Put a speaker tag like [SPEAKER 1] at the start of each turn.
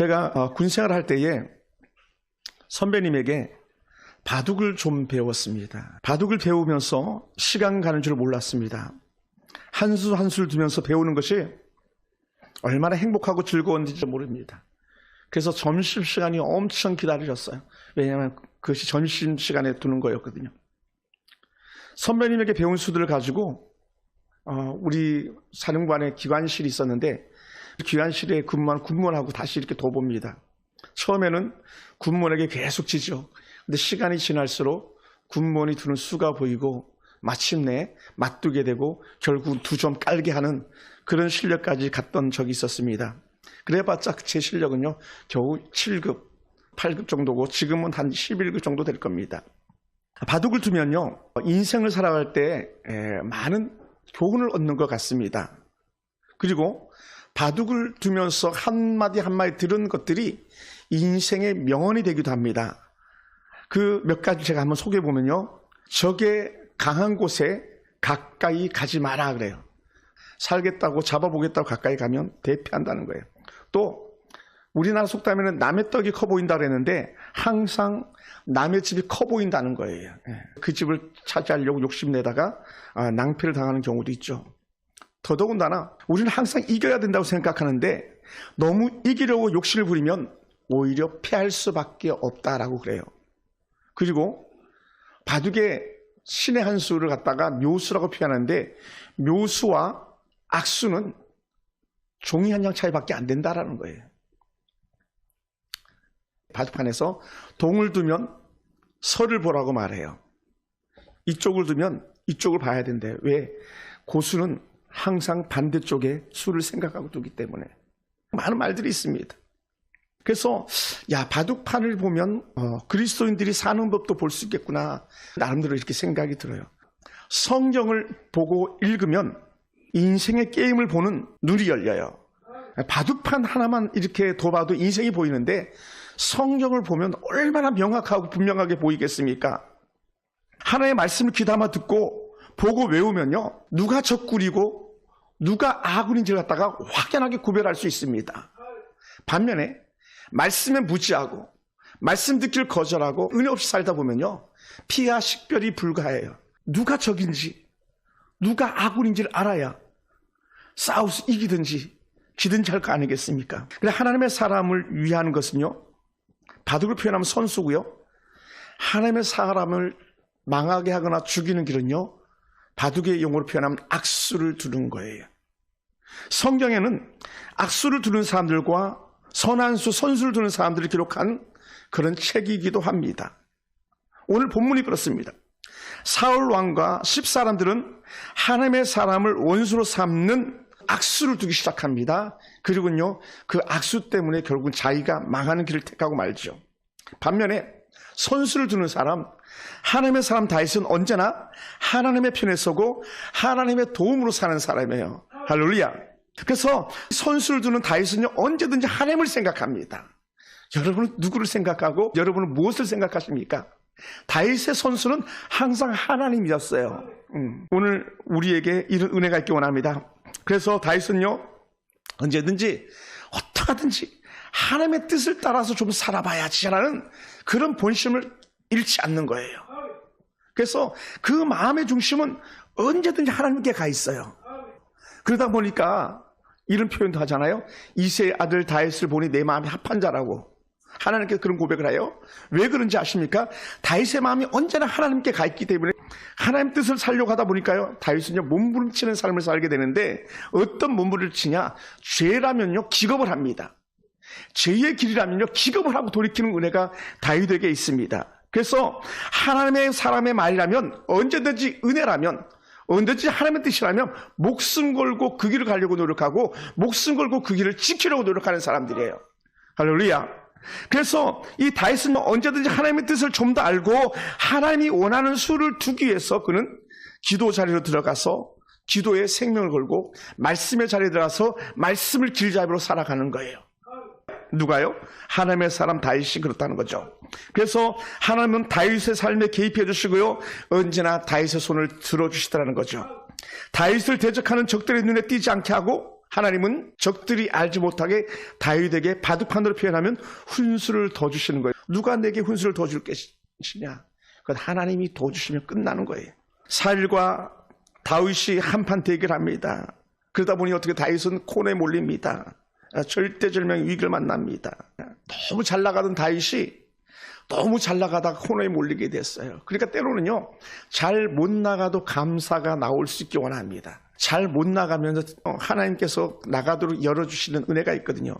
[SPEAKER 1] 제가 어, 군생활 할 때에 선배님에게 바둑을 좀 배웠습니다. 바둑을 배우면서 시간 가는 줄 몰랐습니다. 한 수 한 수를 두면서 배우는 것이 얼마나 행복하고 즐거웠는지 모릅니다. 그래서 점심시간이 엄청 기다려졌어요. 왜냐하면 그것이 점심시간에 두는 거였거든요. 선배님에게 배운 수들을 가지고 어, 우리 사령관의 기관실이 있었는데 그 기관실에 근무한 군무원하고 다시 이렇게 둬봅니다. 처음에는 군무원에게 계속 지죠. 근데 시간이 지날수록 군무원이 두는 수가 보이고 마침내 맞두게 되고 결국 두 점 깔게 하는 그런 실력까지 갔던 적이 있었습니다. 그래봤자 제 실력은요 겨우 7급, 8급 정도고 지금은 한 11급 정도 될 겁니다. 바둑을 두면요 인생을 살아갈 때 에, 많은 교훈을 얻는 것 같습니다. 그리고 바둑을 두면서 한마디 한마디 들은 것들이 인생의 명언이 되기도 합니다. 그 몇 가지 제가 한번 소개해 보면요. 적의 강한 곳에 가까이 가지 마라 그래요. 살겠다고 잡아보겠다고 가까이 가면 대피한다는 거예요. 또 우리나라 속담에는 남의 떡이 커 보인다 그랬는데 항상 남의 집이 커 보인다는 거예요. 예. 그 집을 차지하려고 욕심내다가 아, 낭패를 당하는 경우도 있죠. 더더군다나 우리는 항상 이겨야 된다고 생각하는데 너무 이기려고 욕심을 부리면 오히려 패할 수밖에 없다라고 그래요. 그리고 바둑의 신의 한 수를 갖다가 묘수라고 표현하는데 묘수와 악수는 종이 한 장 차이밖에 안 된다라는 거예요. 바둑판에서 동을 두면 서를 보라고 말해요. 이쪽을 두면 이쪽을 봐야 된대. 왜? 고수는 항상 반대쪽에 수를 생각하고 두기 때문에 많은 말들이 있습니다. 그래서 야 바둑판을 보면 어, 그리스도인들이 사는 법도 볼 수 있겠구나 나름대로 이렇게 생각이 들어요. 성경을 보고 읽으면 인생의 게임을 보는 눈이 열려요. 바둑판 하나만 이렇게 둬봐도 인생이 보이는데 성경을 보면 얼마나 명확하고 분명하게 보이겠습니까? 하나의 말씀을 귀담아 듣고 보고 외우면요. 누가 적군이고 누가 아군인지를 갖다가 확연하게 구별할 수 있습니다. 반면에 말씀에 무지하고 말씀 듣기를 거절하고 은혜 없이 살다 보면요. 피와 식별이 불가해요. 누가 적인지 누가 아군인지를 알아야 싸우서 이기든지 지든지 할 거 아니겠습니까? 그래 하나님의 사람을 위하는 것은요. 바둑을 표현하면 선수고요. 하나님의 사람을 망하게 하거나 죽이는 길은요. 바둑의 용어로 표현하면 악수를 두는 거예요. 성경에는 악수를 두는 사람들과 선한 수, 선수를 두는 사람들을 기록한 그런 책이기도 합니다. 오늘 본문이 그렇습니다. 사울 왕과 십 사람들은 하나님의 사람을 원수로 삼는 악수를 두기 시작합니다. 그리고요, 그 악수 때문에 결국은 자기가 망하는 길을 택하고 말죠. 반면에 선수를 두는 사람, 하나님의 사람 다윗은 언제나 하나님의 편에 서고 하나님의 도움으로 사는 사람이에요. 할렐루야. 그래서 선수를 두는 다윗은요, 언제든지 하나님을 생각합니다. 여러분은 누구를 생각하고 여러분은 무엇을 생각하십니까? 다윗의 선수는 항상 하나님이었어요. 음, 오늘 우리에게 이런 은혜가 있기 원합니다. 그래서 다윗은요, 언제든지 어떻게든지 하나님의 뜻을 따라서 좀 살아봐야지라는 그런 본심을 잃지 않는 거예요. 그래서 그 마음의 중심은 언제든지 하나님께 가 있어요. 그러다 보니까 이런 표현도 하잖아요. 이세의 아들 다윗을 보니 내 마음이 합한 자라고. 하나님께 그런 고백을 해요. 왜 그런지 아십니까? 다윗의 마음이 언제나 하나님께 가 있기 때문에 하나님 뜻을 살려고 하다 보니까요. 다윗은요 몸부림치는 삶을 살게 되는데 어떤 몸부림치냐? 죄라면요 기겁을 합니다. 죄의 길이라면요 기겁을 하고 돌이키는 은혜가 다윗에게 있습니다. 그래서 하나님의 사람의 말이라면 언제든지 은혜라면 언제든지 하나님의 뜻이라면 목숨 걸고 그 길을 가려고 노력하고 목숨 걸고 그 길을 지키려고 노력하는 사람들이에요. 할렐루야. 그래서 이 다윗은 언제든지 하나님의 뜻을 좀 더 알고 하나님이 원하는 수를 두기 위해서 그는 기도 자리로 들어가서 기도에 생명을 걸고 말씀의 자리에 들어가서 말씀을 길잡이로 살아가는 거예요. 누가요? 하나님의 사람 다윗이 그렇다는 거죠. 그래서 하나님은 다윗의 삶에 개입해 주시고요. 언제나 다윗의 손을 들어 주시더라는 거죠. 다윗을 대적하는 적들의 눈에 띄지 않게 하고 하나님은 적들이 알지 못하게 다윗에게 바둑판으로 표현하면 훈수를 더 주시는 거예요. 누가 내게 훈수를 더 줄 것이냐? 그건 하나님이 더 주시면 끝나는 거예요. 사일과 다윗이 한판 대결합니다. 그러다 보니 어떻게 다윗은 콘에 몰립니다. 아, 절대절명 위기를 만납니다. 너무 잘 나가던 다윗이 너무 잘 나가다가 코너에 몰리게 됐어요. 그러니까 때로는요, 잘 못 나가도 감사가 나올 수 있기 원합니다. 잘 못 나가면서 어, 하나님께서 나가도록 열어주시는 은혜가 있거든요.